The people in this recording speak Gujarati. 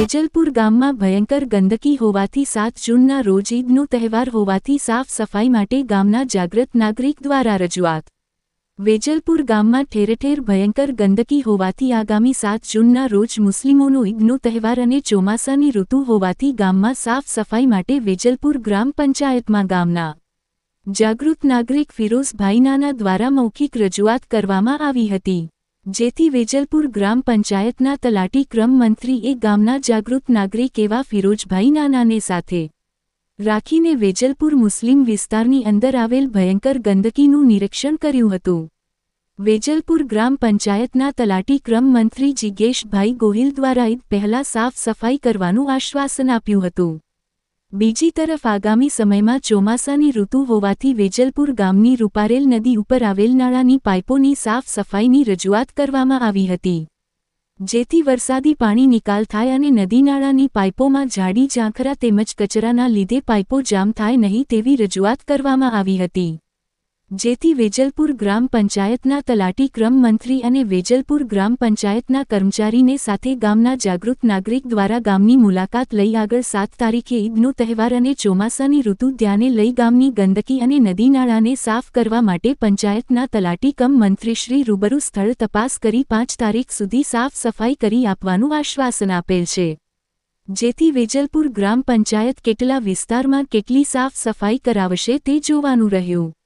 વેજલપુર ગામમાં ભયંકર ગંદકી હોવાથી સાત જૂનના રોજ ઈદનો તહેવાર હોવાથી સાફ સફાઈ માટે ગામના જાગૃત નાગરિક દ્વારા રજૂઆત. વેજલપુર ગામમાં ઠેરઠેર ભયંકર ગંદકી હોવાથી આગામી સાત જૂનના રોજ મુસ્લિમોનો ઈદનો તહેવાર અને ચોમાસાની ઋતુ હોવાથી ગામમાં સાફ સફાઈ માટે વેજલપુર ગ્રામ પંચાયતમાં ગામના જાગૃત નાગરિક ફિરોઝભાઈ નાના દ્વારા મૌખિક રજૂઆત કરવામાં આવી હતી. જેથી વેજલપુર ગ્રામ પંચાયતના તલાટી ક્રમ મંત્રીએ ગામના જાગૃત નાગરિક એવા ફિરોજભાઈ નાનાને સાથે રાખીને વેજલપુર મુસ્લિમ વિસ્તારની અંદર આવેલ ભયંકર ગંદકીનું નિરીક્ષણ કર્યું હતું. વેજલપુર ગ્રામ પંચાયતના તલાટી ક્રમ મંત્રી જિજ્ઞેશભાઈ ગોહિલ દ્વારા ઈદ પહેલા સાફ સફાઈ કરવાનું આશ્વાસન આપ્યું હતું. બીજી તરફ આગામી સમયમાં ચોમાસાની ઋતુ હોવાથી વેજલપુર ગામની રૂપારેલ નદી ઉપર આવેલ નાળાની પાઇપોની સાફ સફાઈની રજૂઆત કરવામાં આવી હતી. જેથી વરસાદી પાણી નિકાલ થાય અને નદી નાળાની પાઇપોમાં જાડી ઝાંખરા તેમજ કચરાના લીધે પાઇપો જામ થાય નહીં તેવી રજૂઆત કરવામાં આવી હતી. જેથી વેજલપુર ગ્રામ પંચાયતના તલાટી ક્રમ મંત્રી અને વેજલપુર ગ્રામ પંચાયતના કર્મચારીને સાથે ગામના જાગૃત નાગરિક દ્વારા ગામની મુલાકાત લઈ આગળ સાત તારીખે ઈદનો તહેવાર અને ચોમાસાની ઋતુ ધ્યાને લઈ ગામની ગંદકી અને નદી નાળાને સાફ કરવા માટે પંચાયતના તલાટી કમ મંત્રીશ્રી રૂબરૂ સ્થળ તપાસ કરી પાંચ તારીખ સુધી સાફ સફાઈ કરી આપવાનું આશ્વાસન આપેલ છે. જેથી વેજલપુર ગ્રામ પંચાયત કેટલા વિસ્તારમાં કેટલી સાફ સફાઈ કરાવશે તે જોવાનું રહ્યું.